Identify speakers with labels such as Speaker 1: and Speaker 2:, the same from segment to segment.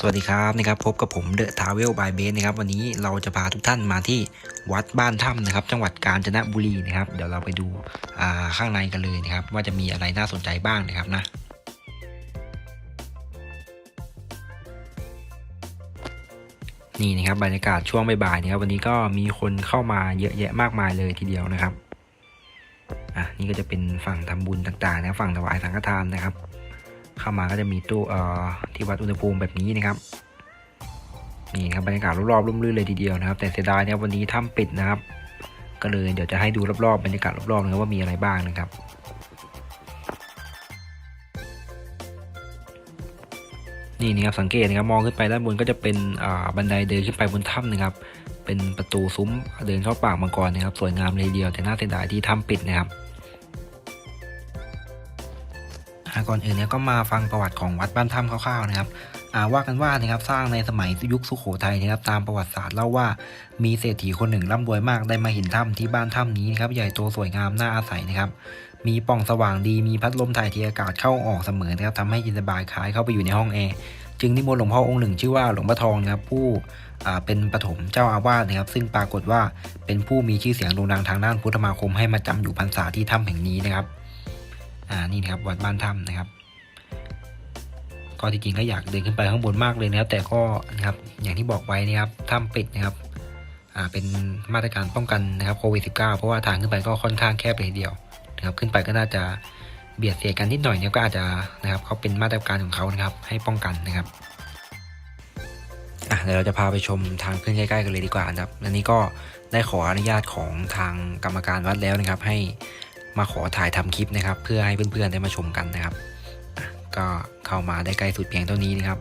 Speaker 1: สวัสดีครับนะครับพบกับผมเดอะทาวเวลบายเบสนะครับวันนี้เราจะพาทุกท่านมาที่วัดบ้านถ้ำนะครับ จังหวัดกาญจนบุรีนะครับ เดี๋ยวเราไปดูข้างในกันเลยนะครับ ว่าจะมีอะไรน่าสนใจบ้างนะครับนะนี่นะครับบรรยากาศช่วงบ่ายๆนะครับวันนี้ก็มีคนเข้ามาเยอะแยะมากมายเลยทีเดียวนะครับอะนี่ก็จะเป็นฝั่งทำบุญต่างๆนะฝั่งถวายสังฆทานนะครับ เข้ามาก็จะมีตู้เอ่อที่วัดอุณหภูมิแบบนี้นะครับนี่ครับบรรยากาศรอบๆร่มรื่นเลยทีเดียวนะครับ แต่เสียดายนะครับวันนี้ถ้ำปิดนะครับ ก็เลยเดี๋ยวจะให้ดูรอบๆบรรยากาศรอบๆนะครับว่ามีอะไรบ้างนะครับนี่นะครับสังเกตนะครับมองขึ้นไปด้านบนก็จะเป็นบันไดเดินขึ้นไปบนถ้ำนะครับ เป็นประตูซุ้มเดินเข้าปากมังกรนะครับ สวยงามเลยเดียวแต่น่าเสียดายที่ถ้ำปิดนะครับ ก่อนอื่นเนี่ยก็มาฟังประวัติของวัดบ้านถ้ำคร่าวๆนะครับอ่าว่ากันว่านะครับสร้างในสมัยยุคสุโขทัยนะครับตามประวัติศาสตร์เล่าว่ามีเศรษฐีคนหนึ่งร่ำรวยมากได้มาเห็นถ้ำที่บ้านถ้ำนี้นะครับใหญ่โตสวยงามน่าอาศัยนะครับมีปล่องสว่างดีมีพัดลมถ่ายเทอากาศเข้าออกเสมอนะครับทำให้เย็นสบายคล้ายเข้าไปอยู่ในห้องแอร์จึงนิมนต์หลวงพ่อองค์หนึ่งชื่อว่าหลวงพ่อทองนะครับผู้เป็นปฐมเจ้าอาวาสนะครับ ซึ่งปรากฏว่าเป็นผู้มีชื่อเสียงโด่งดังทางด้านพุทธมาคมให้มาจำอยู่พรรษาที่ถ้ำแห่งนี้นะครับ อ่านี่นะครับวัดบ้านถ้ำนะครับ ก็จริงๆก็อยากเดินขึ้นไปข้างบนมากเลยนะครับ แต่ก็นะครับอย่างที่บอกไว้นะครับถ้ำปิดนะครับอ่าเป็นมาตรการป้องกันนะครับโควิด -19 เพราะว่าทางขึ้นไปก็ค่อนข้างแคบเลยเดียวนะครับ ขึ้นไปก็น่าจะเบียดเสียกันนิดหน่อยเนี่ยก็อาจจะนะครับเขาเป็นมาตรการของเขานะครับ ให้ป้องกันนะครับอะเดี๋ยวเราจะพาไปชมทางขึ้นใกล้ๆกันเลยดีกว่านะครับ อันนี้ก็ได้ขออนุญาตของทางกรรมการวัดแล้วนะครับ ให้ มาขอถ่ายทำคลิปนะครับ เพื่อให้เพื่อนๆได้มาชมกันนะครับ ก็เข้ามาได้ใกล้สุดเพียงเท่านี้นะครับ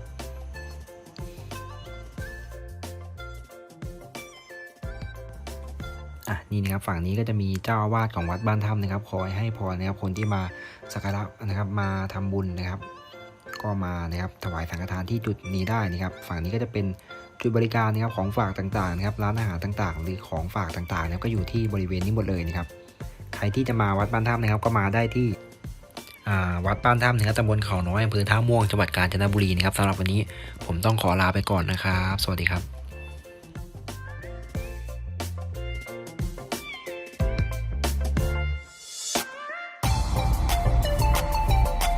Speaker 1: อะนี่นะครับฝั่งนี้ก็จะมีเจ้าอาวาสของวัดบ้านถ้ำนะครับ คอยให้พรนะครับคนที่มาสักการะนะครับมาทำบุญนะครับ ก็มานะครับถวายสังฆทานที่จุดนี้ได้นะครับ ฝั่งนี้ก็จะเป็นจุดบริการนะครับของฝากต่างๆนะครับร้านอาหารต่างๆ หรือของฝากต่างๆนะครับก็อยู่ที่บริเวณนี้หมดเลยนะครับ ใครที่จะมาวัดบ้านถ้ำนะครับ ก็มาได้ที่วัดบ้านถ้ำนะครับตำบลเขาน้อยอำเภอท่าม่วงจังหวัดกาญจนบุรีนะครับสำหรับวันนี้ผมต้องขอลาไปก่อนนะครับ สวัสดีครับ